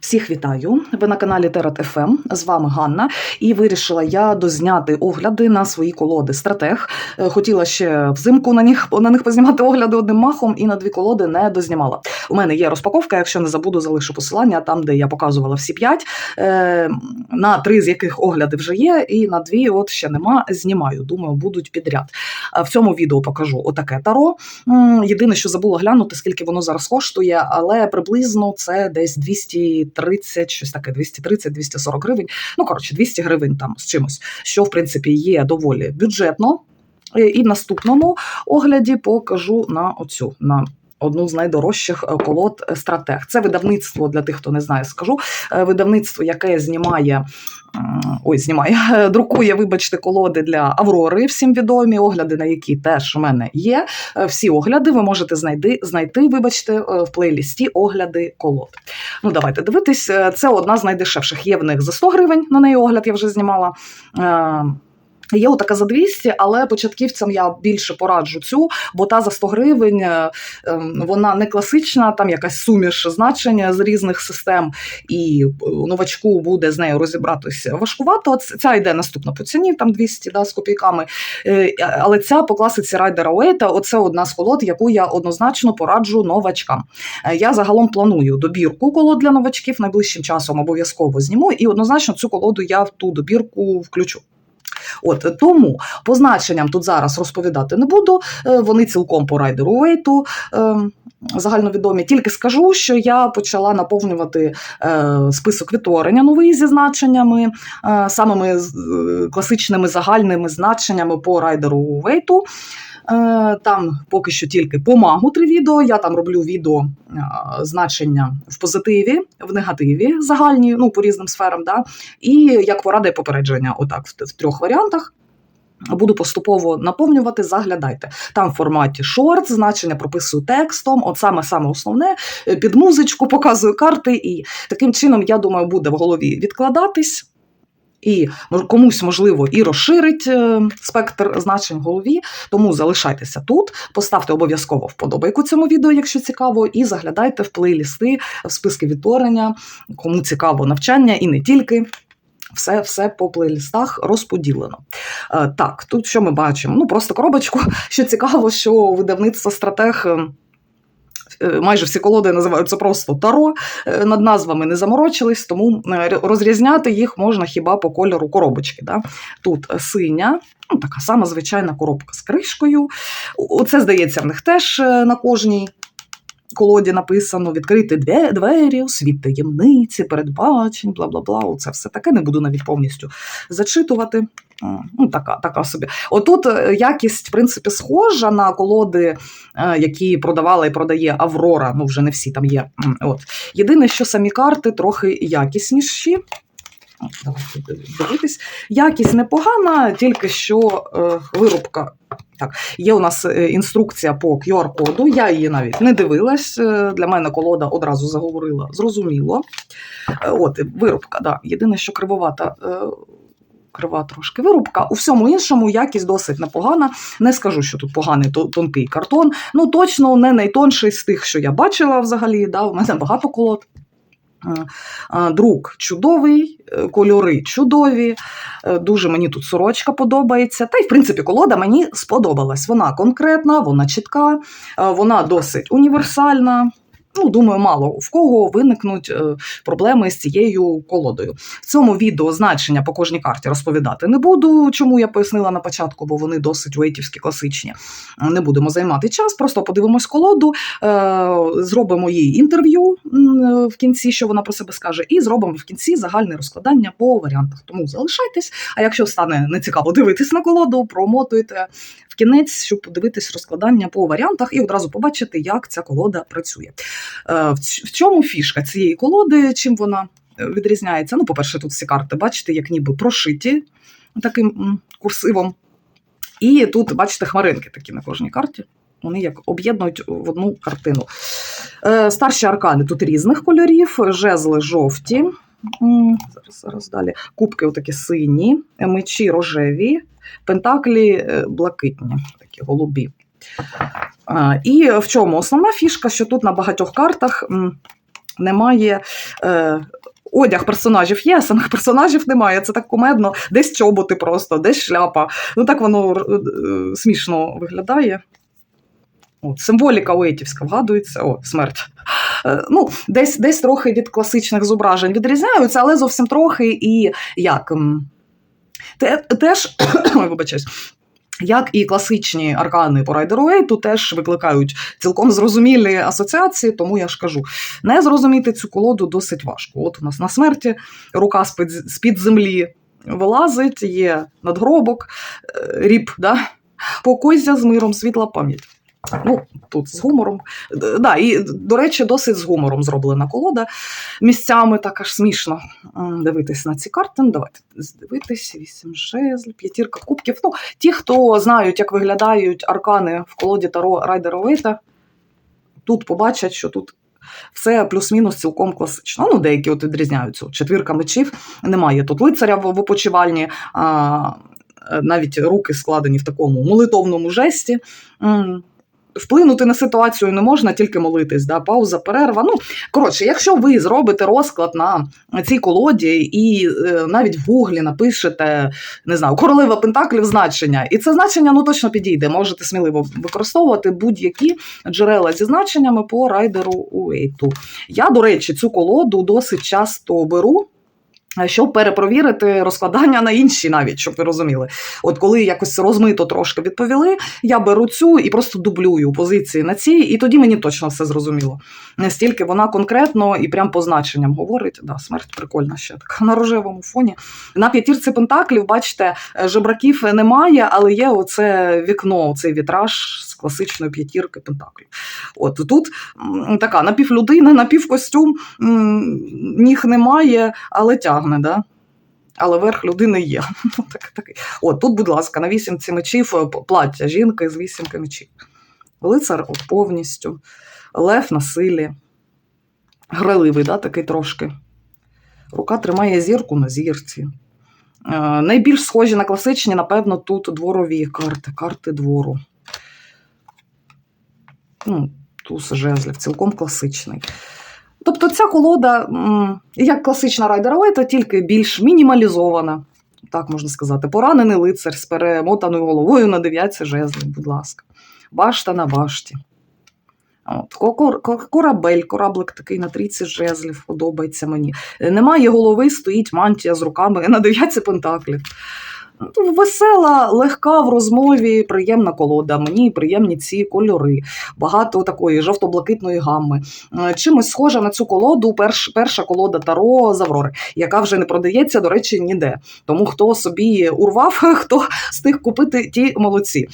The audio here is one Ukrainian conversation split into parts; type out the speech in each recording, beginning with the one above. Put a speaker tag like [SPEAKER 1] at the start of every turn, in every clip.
[SPEAKER 1] Всіх вітаю! Ви на каналі Терат ФМ. З вами Ганна. І вирішила я дозняти огляди на свої колоди стратег. Е, Хотіла ще взимку на них на них познімати огляди одним махом, і на дві колоди не дознімала. У мене є розпаковка. Якщо не забуду, залишу посилання там, де я показувала всі п'ять. Е, На три з яких огляди вже є, і на дві от ще нема. Знімаю. Думаю, будуть підряд. В цьому відео покажу отаке таро. Єдине, що забула глянути, скільки воно зараз коштує, але приблизно це десь 230, щось таке, 230-240 гривень. Ну, коротше, 200 гривень там з чимось, що в принципі є доволі бюджетно. І в наступному огляді покажу на оцю. на Одну з найдорожчих е, колод е, стратег. Це видавництво для тих, хто не знає, скажу. Е, Видавництво, яке знімає, ой, знімає, друкує, вибачте, колоди для Аврори, всім відомі, огляди, на які теж у мене є. Всі огляди ви можете знайти, знайти вибачте, в плейлісті огляди колод. Ну, давайте дивитись. Це одна з найдешевших. Є в них за 100 гривень, на неї огляд я вже знімала. Є отака за 200, але початківцям я більше пораджу цю, бо та за 100 гривень е, ем, вона не класична, там якась суміш значення з різних систем, і е, новачку буде з нею розібратися важкувато. Ця йде наступна по ціні, там 200 да, з копійками. Е, Але ця по класиці Райдера Уейта, оце одна з колод, яку я однозначно пораджу новачкам. Я загалом планую добірку колод для новачків найближчим часом обов'язково зніму, і однозначно цю колоду я в ту добірку включу. От тому по значенням тут зараз розповідати не буду. е, Вони цілком по райдеру Уейту е, загальновідомі. Тільки скажу, що я почала наповнювати е, список відтворення новий зі значеннями, самими класичними загальними значеннями по райдеру Уейту. Е, Там поки що тільки по магу три відео. Я там роблю відео е, значення в позитиві, в негативі загальні, ну по різним сферам. Да? І як порада і попередження, отак в, в трьох варіантах. Буду поступово наповнювати, заглядайте. Там в форматі шорт, значення прописую текстом, от саме саме основне, е, під музичку показую карти, і таким чином, я думаю, буде в голові відкладатись. І комусь можливо і розширить е, спектр значень в голові. Тому залишайтеся тут, поставте обов'язково вподобайку цьому відео, якщо цікаво, і заглядайте в плейлісти, в списки відтворення, кому цікаво навчання і не тільки. Все, все по плейлістах розподілено. Е, так, тут що ми бачимо? Ну, просто коробочку. Що цікаво, що видавництво стратег. Е, Майже всі колоди називаються просто таро. Е, Над назвами не заморочились, тому е, розрізняти їх можна хіба по кольору коробочки. Да? Тут синя, ну, така сама звичайна коробка з кришкою. Оце, здається, в них теж на кожній колоді написано відкрити двері, у світ таємниці, передбачень, бла бла бла. Оце все таке не буду навіть повністю зачитувати. Ну, така, така собі. Отут е, якість, в принципі, схожа на колоди, е, які продавала і продає Аврора. Ну, вже не всі там є. От. Єдине, що самі карти трохи якісніші. Дивитись. Якість непогана, тільки що е, вирубка. Так, є у нас е, інструкція по QR-коду. Я її навіть не дивилась. е, Для мене колода одразу заговорила. Зрозуміло. Е, От, вирубка, да. Єдине, що кривовата. е, Крива трошки вирубка. У всьому іншому якість досить непогана. Не скажу, що тут поганий тонкий картон. Ну, точно не найтонший з тих, що я бачила взагалі. Да, У мене багато колод. Е, е, Друк чудовий, е, кольори чудові. Дуже мені тут сорочка подобається. Та й, в принципі, колода мені сподобалась. Вона конкретна, вона чітка, вона досить універсальна. Ну, думаю, мало в кого виникнуть е, проблеми з цією колодою. В цьому відео значення по кожній карті розповідати не буду, чому я пояснила на початку, бо вони досить уейтівські, класичні. Не будемо займати час, просто подивимось колоду, е, зробимо їй інтерв'ю в кінці, що вона про себе скаже, і зробимо в кінці загальне розкладання по варіантах. Тому залишайтесь. А якщо стане нецікаво дивитись на колоду, промотуйте в кінець, щоб подивитись розкладання по варіантах і одразу побачити, як ця колода працює. Е, В чому фішка цієї колоди? Чим вона е, відрізняється? Ну, по-перше, тут всі карти, бачите, як ніби прошиті таким курсивом. І тут, бачите, хмаринки такі на кожній карті. Вони як об'єднують в одну картину. Е, Старші аркани тут різних кольорів, жезли жовті. Зараз, зараз далі. Кубки отакі сині, мечі рожеві, пентаклі блакитні, такі голубі. І в чому основна фішка, що тут на багатьох картах немає. Е, Одяг персонажів є, самих персонажів немає. Це так кумедно. Десь чоботи просто, десь шляпа. Ну так воно е, смішно виглядає. От, символіка Уейтівська вгадується, о, смерть. Е, ну, десь, десь трохи від класичних зображень відрізняються, але зовсім трохи і як. Те, теж, вибачаюсь, як і класичні аркани по Райдеру Уейту теж викликають цілком зрозумілі асоціації, тому я ж кажу, не зрозуміти цю колоду досить важко. От у нас на смерті рука з-під землі вилазить, є надгробок, е, ріп, да? покойся з миром, світла пам'ять. Ну, тут з гумором. Да, і, до речі, досить з гумором зроблена колода. Місцями так аж смішно дивитись на ці карти. Ну, давайте дивитись, вісім жезлів, п'ятірка кубків. Ну, ті, хто знають, як виглядають аркани в колоді Таро Райдера Уейта, тут побачать, що тут все плюс-мінус цілком класично. Ну, деякі от відрізняються. Четвірка мечів немає тут лицаря в, в опочивальні, а, навіть руки складені в такому молитовному жесті. Вплинути на ситуацію не можна, тільки молитись. Да? Пауза, перерва. Ну, коротше, якщо ви зробите розклад на цій колоді і е, навіть в гуглі напишете, не знаю, королева Пентаклів значення, і це значення ну точно підійде. Можете сміливо використовувати будь-які джерела зі значеннями по райдеру Уейту. Я, до речі, цю колоду досить часто беру. Е, Щоб перепровірити розкладання на інші, навіть щоб ви розуміли. От коли якось розмито трошки відповіли, я беру цю і просто дублюю позиції на цій, і тоді мені точно все зрозуміло. Настільки вона конкретно і прям по значенням говорить. Да, смерть прикольна ще така на рожевому фоні. На п'ятірці пентаклів, бачите, е, жебраків немає, але є оце вікно, цей вітраж класичної п'ятірки пентаклів. От тут така напівлюдина, напівкостюм, ніг немає, але тягне. Да? Але верх людини є. Ну, так. От тут, будь ласка, на вісімці мечів е, плаття жінки з вісімки мечів. Лицар повністю, лев на силі. Граливий, да, такий трошки. Рука тримає зірку на зірці. Е, найбільш схожі на класичні, напевно, тут дворові карти, карти двору. Ну, туз жезлів, цілком класичний. Тобто ця колода, як класична райдера Уейта, тільки більш мінімалізована, так можна сказати. Поранений лицар з перемотаною головою на дев'ятці жезлів, будь ласка. Башта на башті. От, кор- кор- корабель, кораблик такий на трійці жезлів, подобається мені. Е, Немає голови, стоїть мантія з руками на дев'ятці пентаклів. Весела, легка в розмові, приємна колода. Мені приємні ці кольори. Багато такої жовто-блакитної гамми. Е, Чимось схожа на цю колоду перш, перша колода Таро з Аврори, яка вже не продається, до речі, ніде. Тому хто собі урвав, хто встиг купити ті молодці. Е,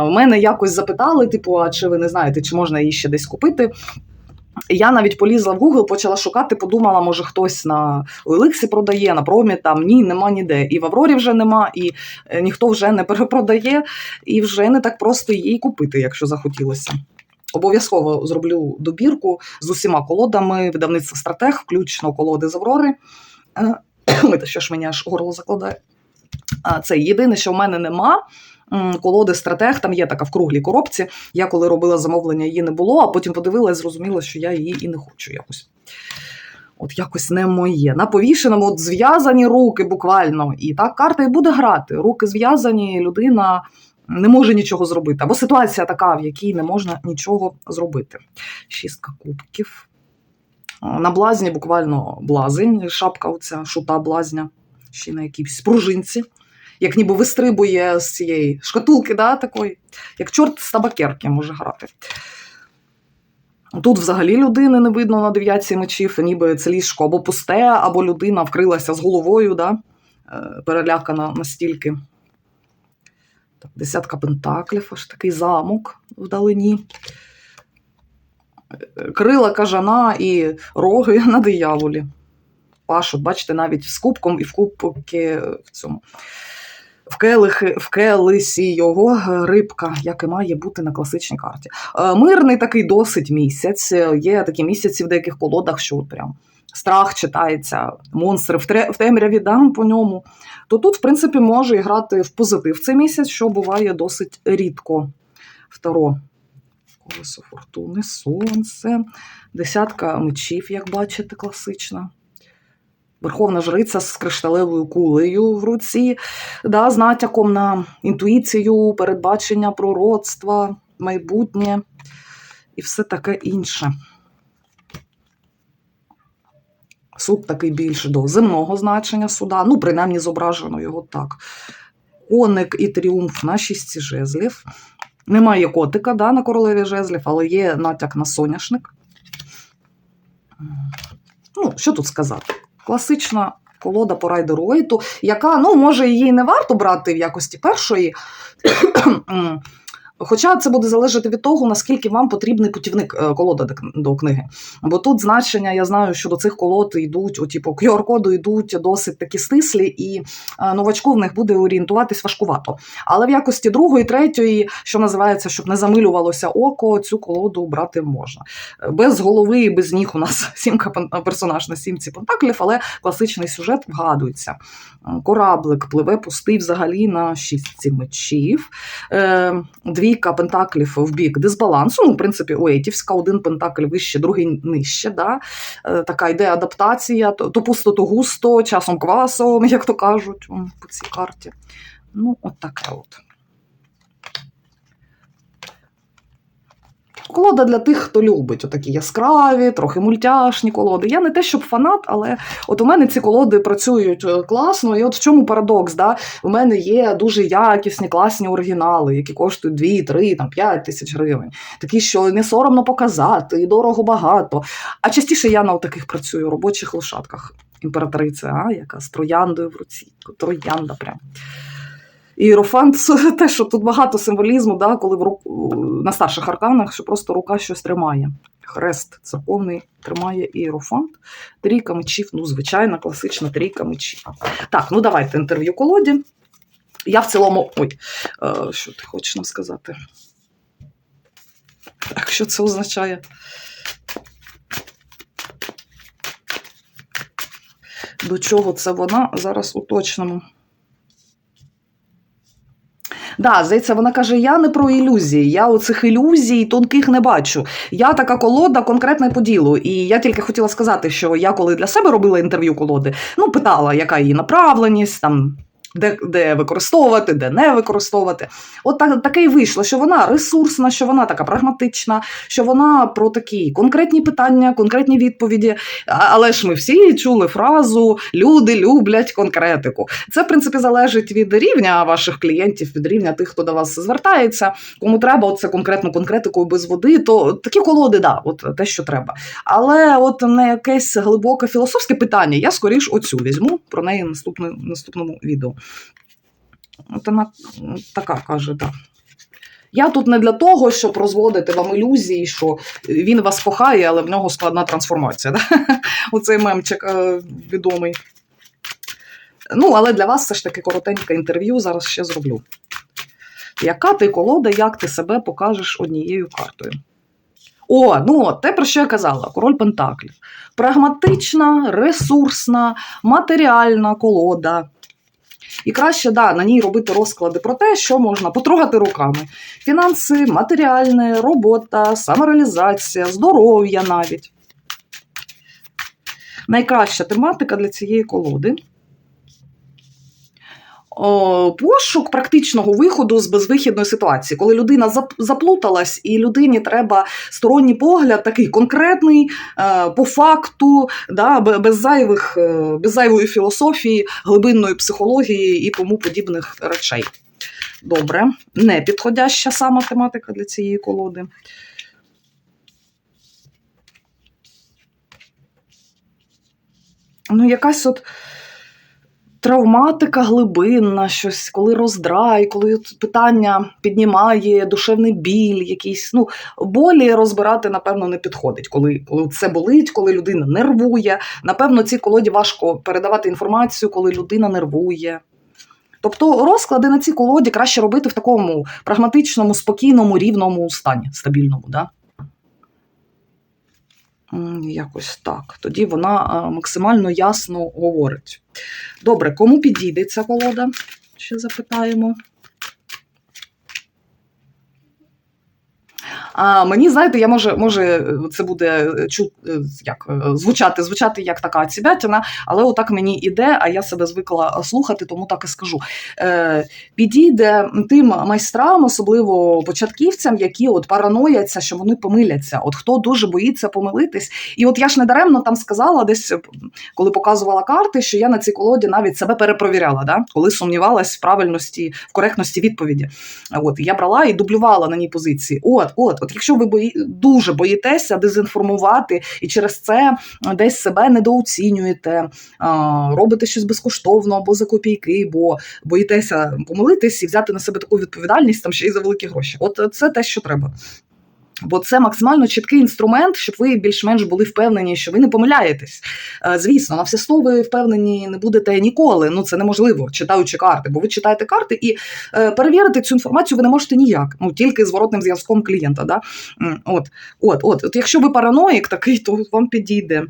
[SPEAKER 1] В мене якось запитали, типу, а чи ви не знаєте, чи можна її ще десь купити? Я навіть полізла в Google, почала шукати, подумала, може хтось на Олексі продає, на промі там ні, нема ніде. І в Аврорі вже нема, і е, ніхто вже не перепродає, і вже не так просто її купити, якщо захотілося. Обов'язково зроблю добірку з усіма колодами, видавництво стратег, включно колоди з Аврори. Е, що ж мені аж горло закладає. Це єдине, що в мене нема. Колоди стратег, там є така в круглій коробці. Я коли робила замовлення, її не було, а потім подивилася, зрозуміла, що я її і не хочу якось. От якось не моє. На повішеному от зв'язані руки буквально. І так карта і буде грати. Руки зв'язані, людина не може нічого зробити. Або ситуація така, в якій не можна нічого зробити. Шістка кубків. На блазні буквально блазень, шапка оця, шута блазня, ще на якійсь пружинці, як ніби вистрибує з цієї шкатулки, да, такої, як чорт з табакерки може грати. Тут взагалі людини не видно на дев'ятці мечів, ніби це ліжко або пусте, або людина вкрилася з головою, да, е, перелякана настільки. Десятка пентаклів, аж такий замок вдалині. Е, Крила кажана і роги на дияволі. Пашуть, бачите, навіть з кубком і в кубки в цьому. В, келихи, його рибка, як і має бути на класичній карті. Е, Мирний такий досить місяць. Е, Є такі місяці в деяких колодах, що от прям страх читається, монстри в, темряві да, по ньому. То тут, в принципі, може і грати в позитив цей місяць, що буває досить рідко. Второ. Колесо фортуни, сонце, десятка мечів, як бачите, класична. Верховна жриця з кришталевою кулею в руці, да, з натяком на інтуїцію, передбачення пророцтва, майбутнє і все таке інше. Суд такий більше до земного значення суда, ну, принаймні зображено його так. Коник і тріумф на шістці жезлів. Немає котика да, на королеві жезлів, але є натяк на соняшник. Ну, що тут сказати? Класична колода по райдеру яка, ну, може, її не варто брати в якості першої. Хоча це буде залежати від того, наскільки вам потрібний путівник е, колода до книги. Бо тут значення, я знаю, що до цих колод йдуть, о, типу, QR-коду йдуть досить такі стислі, і е, новачку в них буде орієнтуватись важкувато. Але в якості другої, третьої, що називається, щоб не замилювалося око, цю колоду брати можна. Е, Без голови і без ніг у нас сімка персонаж на сімці пентаклів, але класичний сюжет вгадується. Кораблик пливе пустий взагалі на шістці мечів. Е, Двійка пентаклів в бік дисбалансу. Ну, в принципі, уетівська, один пентакль вище, другий нижче. Да? Е, Така йде адаптація, то, то пусто, то густо, часом квасом, як то кажуть по цій карті. Ну, от таке от. Колода для тих, хто любить отакі яскраві, трохи мультяшні колоди. Я не те, щоб фанат, але от у мене ці колоди працюють е, класно. І от в чому парадокс? Да? У мене є дуже якісні, класні оригінали, які коштують 2, 3, там, 5 тисяч гривень. Такі, що не соромно показати, і дорого багато. А частіше я на таких працюю робочих лошадках. Імператриця, а, яка з трояндою в руці. Троянда прям. Іерофант те, що тут багато символізму, да, коли в руку, на старших арканах, що просто рука щось тримає. Хрест церковний тримає іерофант. Трійка мечів, ну, звичайна, класична трійка мечів. Так, ну давайте інтерв'ю колоді. Я в цілому. Ой, е, що ти хочеш нам сказати? Так, що це означає? До чого це вона? Зараз уточнимо. Да, здається, вона каже: я не про ілюзії, я оцих ілюзій тонких не бачу. Я така колода конкретна по ділу. І я тільки хотіла сказати, що я коли для себе робила інтерв'ю колоди, ну питала, яка її направленість, там. Де, де використовувати, де не використовувати. От так, таке і вийшло, що вона ресурсна, що вона така прагматична, що вона про такі конкретні питання, конкретні відповіді. Але ж ми всі чули фразу люди люблять конкретику. Це, в принципі, залежить від рівня ваших клієнтів, від рівня тих, хто до вас звертається. Кому треба оце конкретну конкретику без води, то такі колоди, да, от те, що треба. Але от не якесь глибоке філософське питання. Я скоріш оцю візьму про неї в наступному, наступному відео. От вона така каже, так. Я тут не для того, щоб розводити вам ілюзії, що він вас кохає, але в нього складна трансформація. Да? Оцей мемчик е, відомий. Ну, але для вас все ж таки коротеньке інтерв'ю зараз ще зроблю. Яка ти колода, як ти себе покажеш однією картою? О, ну те, про що я казала, король Пентаклів. Прагматична, ресурсна, матеріальна колода. І краще да, на ній робити розклади про те, що можна потрогати руками: фінанси, матеріальне, робота, самореалізація, здоров'я навіть. Найкраща тематика для цієї колоди. Пошук практичного виходу з безвихідної ситуації, коли людина заплуталась, і людині треба сторонній погляд, такий конкретний, е, по факту, да, без, зайвих, е, без зайвої філософії, глибинної психології і тому подібних речей. Добре, не підходяща сама тематика для цієї колоди. Ну, якась от травматика глибинна, щось, коли роздрай, коли питання піднімає душевний біль, якийсь. Ну, болі розбирати, напевно, не підходить. Коли, коли це болить, коли людина нервує. Напевно, цій колоді важко передавати інформацію, коли людина нервує. Тобто розклади на цій колоді краще робити в такому прагматичному, спокійному, рівному стані, стабільному. Да? Якось так. Тоді вона максимально ясно говорить. Добре, кому підійде ця колода? Ще запитаємо. А мені, знаєте, я може, може, це буде е, чу, е, як, е, звучати, звучати як така цібятіна, але отак мені іде, а я себе звикла слухати, тому так і скажу. Е, підійде тим майстрам, особливо початківцям, які от паранояться, що вони помиляться. От хто дуже боїться помилитись. І от я ж недаремно там сказала, десь коли показувала карти, що я на цій колоді навіть себе перепровіряла, да? коли сумнівалась в правильності, в коректності відповіді. От я брала і дублювала на ній позиції. От, от, от, якщо ви бої... дуже боїтеся дезінформувати і через це десь себе недооцінюєте, а, робите щось безкоштовно або за копійки, бо боїтеся помилитись і взяти на себе таку відповідальність там ще й за великі гроші. От це те, що треба. Бо це максимально чіткий інструмент, щоб ви більш-менш були впевнені, що ви не помиляєтесь. Е, Звісно, на все сто ви впевнені не будете ніколи. Ну це неможливо, читаючи карти, бо ви читаєте карти і е, перевірити цю інформацію ви не можете ніяк. Ну тільки зворотним зв'язком клієнта. Да? От, от, от, от, якщо ви параноїк такий, то вам підійде.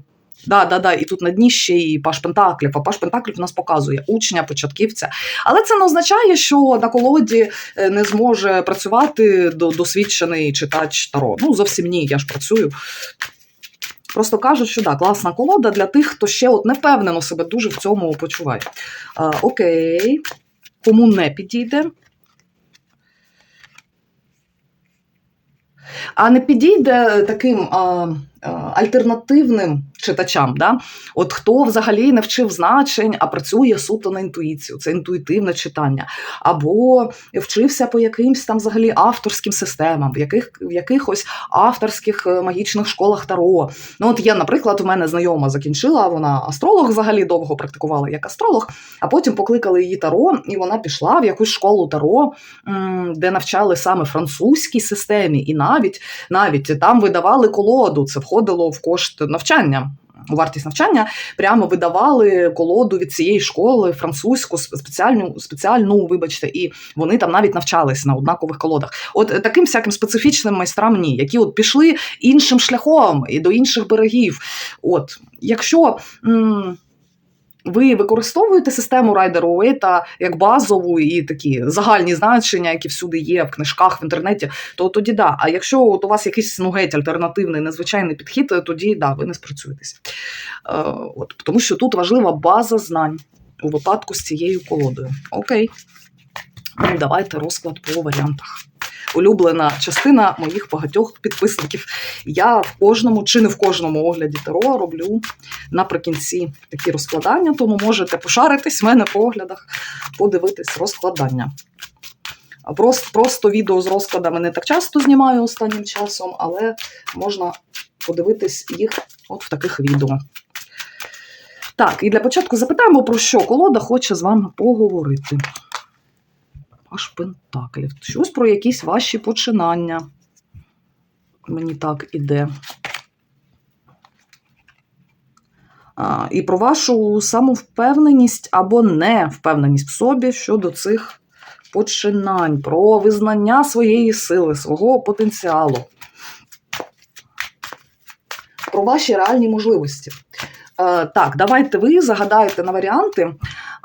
[SPEAKER 1] Да, да, да, і тут на дні ще і Паш Пентаклів. А Паш Пентаклів нас показує учня, початківця. Але це не означає, що на колоді е, не зможе працювати досвідчений читач Таро. Ну, зовсім ні, я ж працюю. Просто кажуть, що да, класна колода для тих, хто ще от не впевнено себе дуже в цьому почуває. А, окей, кому не підійде. А не підійде таким а, альтернативним читачам, да? от хто взагалі не вчив значень, а працює суто на інтуїцію, це інтуїтивне читання, або вчився по якимсь там взагалі авторським системам, в яких в якихось авторських е, магічних школах Таро. Ну, от є, наприклад, у мене знайома закінчила, вона астролог взагалі довго практикувала як астролог, а потім покликали її Таро, і вона пішла в якусь школу Таро, де навчали саме французькій системі, і навіть навіть там видавали колоду. Це входило в кошт навчання. У вартість навчання прямо видавали колоду від цієї школи французьку спеціальну, спеціальну, вибачте, і вони там навіть навчались на однакових колодах. От е, таким всяким специфічним майстрам ні, які от пішли іншим шляхом і до інших берегів. От, якщо. М- ви використовуєте систему Уейта як базову і такі загальні значення, які всюди є в книжках в інтернеті, то тоді да. А якщо от у вас якийсь ну, геть альтернативний, незвичайний підхід, тоді да, ви не спрацюєтесь. Е, от, тому що тут важлива база знань у випадку з цією колодою. Окей. Ну, давайте розклад по варіантах. Улюблена частина моїх багатьох підписників. Я в кожному чи не в кожному огляді Таро роблю наприкінці такі розкладання, тому можете пошаритись в мене по оглядах, подивитись розкладання. Просто, просто відео з розкладами не так часто знімаю останнім часом, але можна подивитись їх от в таких відео. Так, і для початку запитаємо, про що колода хоче з вами поговорити. Паш Пентаклів. Щось про якісь ваші починання. Мені так іде. А, і про вашу самовпевненість або невпевненість в собі щодо цих починань, про визнання своєї сили, свого потенціалу, про ваші реальні можливості. Е, так, давайте ви загадаєте на варіанти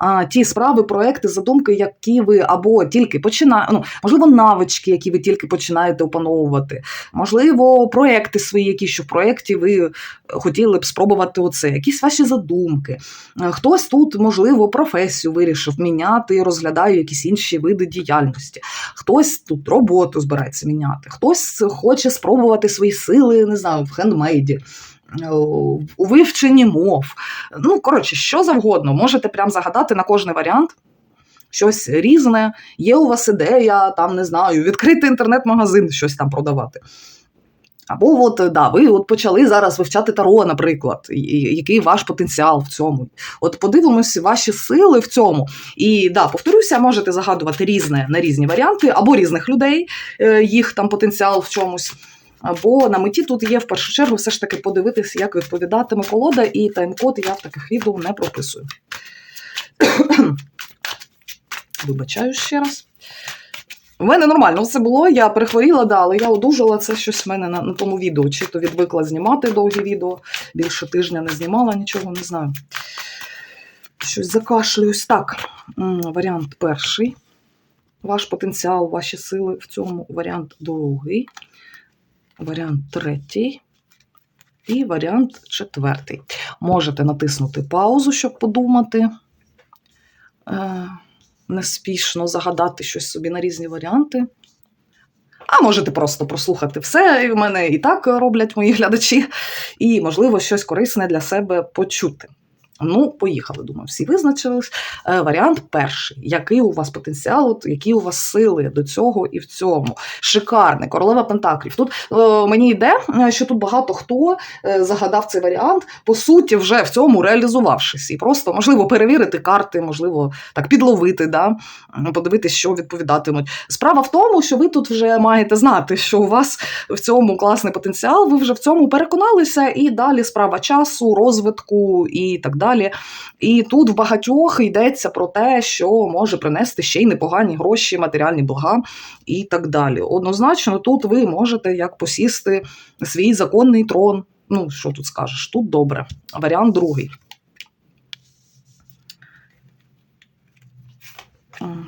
[SPEAKER 1] а, ті справи, проекти, задумки, які ви або тільки починаєте, ну, можливо, навички, які ви тільки починаєте опановувати, можливо, проекти свої, які що в проєкті ви хотіли б спробувати оце, якісь ваші задумки. Е, Хтось тут, можливо, професію вирішив міняти розглядає якісь інші види діяльності. Хтось тут роботу збирається міняти, хтось хоче спробувати свої сили, не знаю, в хендмейді. У вивченні мов. Ну, коротше, що завгодно. Можете прям загадати на кожний варіант щось різне. Є у вас ідея, там не знаю, відкрити інтернет-магазин, щось там продавати. Або от да, ви от почали зараз вивчати таро, наприклад, і- який ваш потенціал в цьому. От подивимося ваші сили в цьому. І да, повторюся, можете загадувати різне на різні варіанти, або різних людей, е, їх там потенціал в чомусь. Або на меті тут є в першу чергу все ж таки подивитися, як відповідатиме колода, і тайм-код я в таких відео не прописую. Вибачаю ще раз. У мене нормально все було, я перехворіла, да, але я одужала це щось в мене на, на тому відео. Чи то відвикла знімати довгі відео, більше тижня не знімала, нічого не знаю. Щось закашлююсь. Так, варіант перший. Ваш потенціал, ваші сили в цьому варіант другий. Варіант третій і варіант четвертий. Можете натиснути паузу, щоб подумати. Е, неспішно загадати щось собі на різні варіанти. А можете просто прослухати все. І в мене і так роблять мої глядачі, і, можливо, щось корисне для себе почути. Ну, поїхали, думаю, всі визначились. Е, варіант перший. Який у вас потенціал, от, які у вас сили до цього і в цьому? Шикарний, королева Пентаклів. Тут е, мені йде, е, що тут багато хто е, загадав цей варіант, по суті, вже в цьому реалізувавшись. І просто, можливо, перевірити карти, можливо, так підловити, да? подивитися, що відповідатимуть. Справа в тому, що ви тут вже маєте знати, що у вас в цьому класний потенціал, ви вже в цьому переконалися, і далі справа часу, розвитку і так далі. І тут в багатьох йдеться про те, що може принести ще й непогані гроші, матеріальні блага і так далі. Однозначно, тут ви можете як посісти свій законний трон. Ну, що тут скажеш? Тут добре. Варіант другий.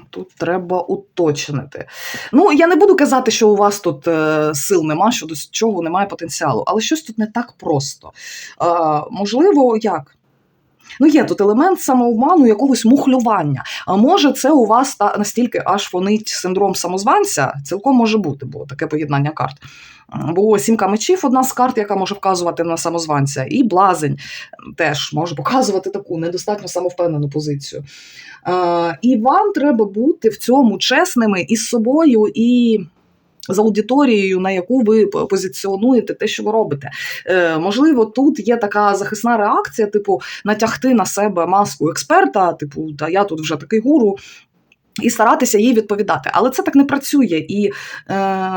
[SPEAKER 1] Тут треба уточнити. Ну, я не буду казати, що у вас тут е, сил нема, що до чого немає потенціалу, але щось тут не так просто. Можливо, як? Ну, є тут елемент самообману, якогось мухлювання. А може, це у вас та настільки аж фонить синдром самозванця? Цілком може бути, бо таке поєднання карт. Бо сімка мечів одна з карт, яка може вказувати на самозванця, і блазень теж може показувати таку недостатньо самовпевнену позицію. І вам треба бути в цьому чесними із собою і. З аудиторією, на яку ви позиціонуєте те, що ви робите. Е, можливо, тут є така захисна реакція, типу, натягти на себе маску експерта, типу, та я тут вже такий гуру. І старатися їй відповідати, але це так не працює. І е,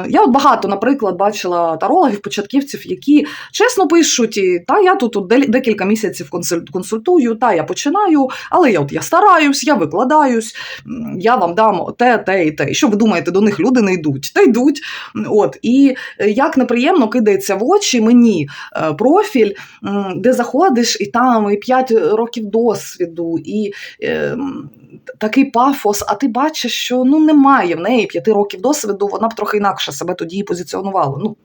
[SPEAKER 1] я от багато, наприклад, бачила тарологів, початківців, які чесно пишуть: і, та я тут от декілька місяців консультую, та я починаю, але я от я стараюсь, я викладаюсь, я вам дам те, те і те. І що ви думаєте, до них люди не йдуть? Та йдуть. От і е, як неприємно кидається в очі мені е, профіль, де заходиш, і там і 5 років досвіду, і е, такий пафос, а ти бачиш, що ну немає в неї п'яти років досвіду, вона б трохи інакше себе тоді позиціонувала. Ну,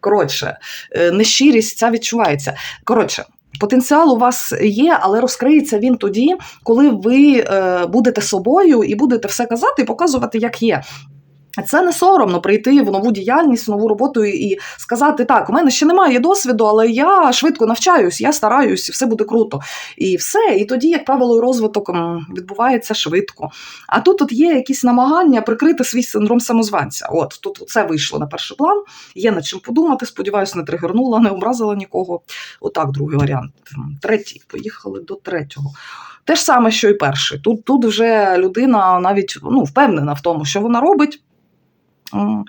[SPEAKER 1] коротше, е, нещирість ця відчувається. Коротше. Потенціал у вас є, але розкриється він тоді, коли ви е, будете собою і будете все казати і показувати, як є. Це не соромно прийти в нову діяльність, в нову роботу і сказати: так, у мене ще немає досвіду, але я швидко навчаюсь, я стараюсь, все буде круто. І все. І тоді, як правило, розвиток відбувається швидко. А тут от є якісь намагання прикрити свій синдром самозванця. От тут це вийшло на перший план. Є над чим подумати. Сподіваюся, не тригернула, не образила нікого. Отак, другий варіант. Третій. Поїхали до третього. Те ж саме, що і перший. Тут, тут вже людина навіть ну, впевнена в тому, що вона робить. М,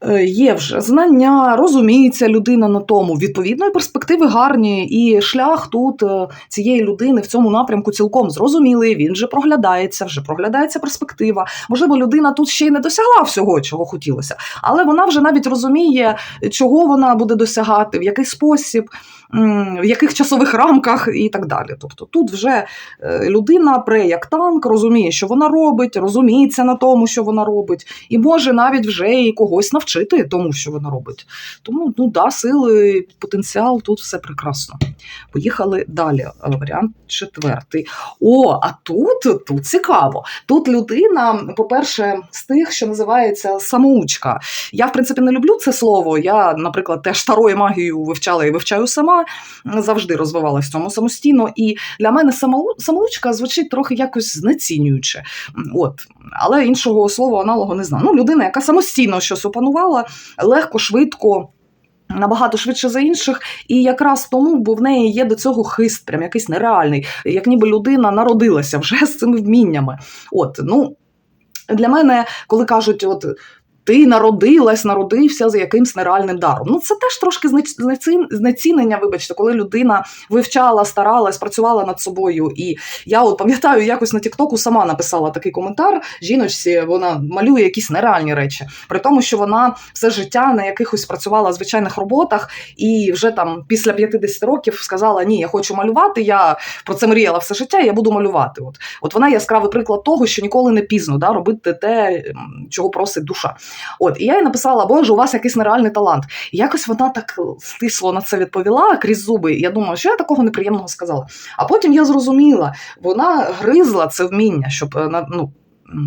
[SPEAKER 1] е, Є вже знання, розуміється людина на тому. Відповідно, перспективи гарні, і шлях тут е, цієї людини в цьому напрямку цілком зрозумілий. Він вже проглядається, вже проглядається перспектива. Можливо, людина тут ще й не досягла всього, чого хотілося, але вона вже навіть розуміє, чого вона буде досягати, в який спосіб, в яких часових рамках і так далі. Тобто тут вже е, людина пре як танк, розуміє, що вона робить, розуміється на тому, що вона робить, і може навіть вже і когось навчити тому, що вона робить. Тому ну да, сили, потенціал тут все прекрасно. Поїхали далі. Е, Варіант четвертий. О, а тут, тут цікаво. Тут людина, по-перше, з тих, що називається самоучка. Я, в принципі, не люблю це слово. Я, наприклад, теж старою магію вивчала і вивчаю сама, завжди розвивалася в цьому самостійно. І для мене самоучка звучить трохи якось знецінююче. От. Але іншого слова аналогу не знаю. Ну, людина, яка самостійно щось опанувала, легко, швидко. Набагато швидше за інших, і якраз тому, бо в неї є до цього хист, прям якийсь нереальний, як ніби людина народилася вже з цими вміннями. От, ну для мене, коли кажуть, от ти народилась, народився за якимсь нереальним даром. Ну це теж трошки знеці- знеці- знецінення, вибачте, коли людина вивчала, старалась, працювала над собою. І я от пам'ятаю, якось на Тіктоку сама написала такий коментар. Жіночці вона малює якісь нереальні речі, при тому, що вона все життя на якихось працювала звичайних роботах, і вже там після 50 років сказала: Ні, я хочу малювати. Я про це мріяла все життя. Я буду малювати. От, от вона яскравий приклад того, що ніколи не пізно да, робити те, чого просить душа. От, і я їй написала, Боже, у вас якийсь нереальний талант. І якось вона так стисло на це відповіла крізь зуби. Я думала, що я такого неприємного сказала. А потім я зрозуміла, вона гризла це вміння, щоб е, ну,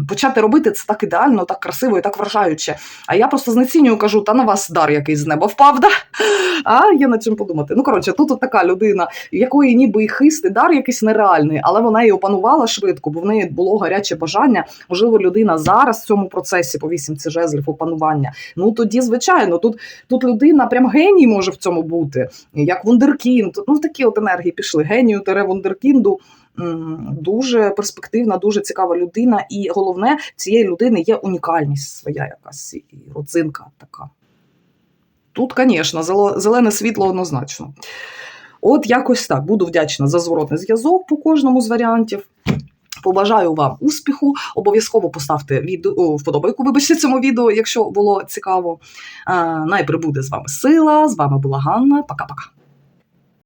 [SPEAKER 1] почати робити це так ідеально, так красиво і так вражаюче. А я просто знецінюю, кажу, та на вас дар якийсь з неба впав, да? А є над чим подумати. Ну, коротше, тут от така людина, якої ніби і хист, дар якийсь нереальний, але вона її опанувала швидко, бо в неї було гаряче бажання. Можливо, людина зараз в цьому процесі по вісімці жезлів опанування. Ну тоді, звичайно, тут, тут людина прям геній може в цьому бути, як вундеркінд. Ну, такі от енергії пішли. Генію тере вундеркінду. Дуже перспективна, дуже цікава людина, і головне, цієї людини є унікальність своя якась родзинка така. Тут, звісно, зелене світло однозначно. От якось так. Буду вдячна за зворотний зв'язок по кожному з варіантів. Побажаю вам успіху. Обов'язково поставте відео вподобайку, вибачте цьому відео, якщо було цікаво. А, най прибуде з вами сила. З вами була Ганна. Пока-пока.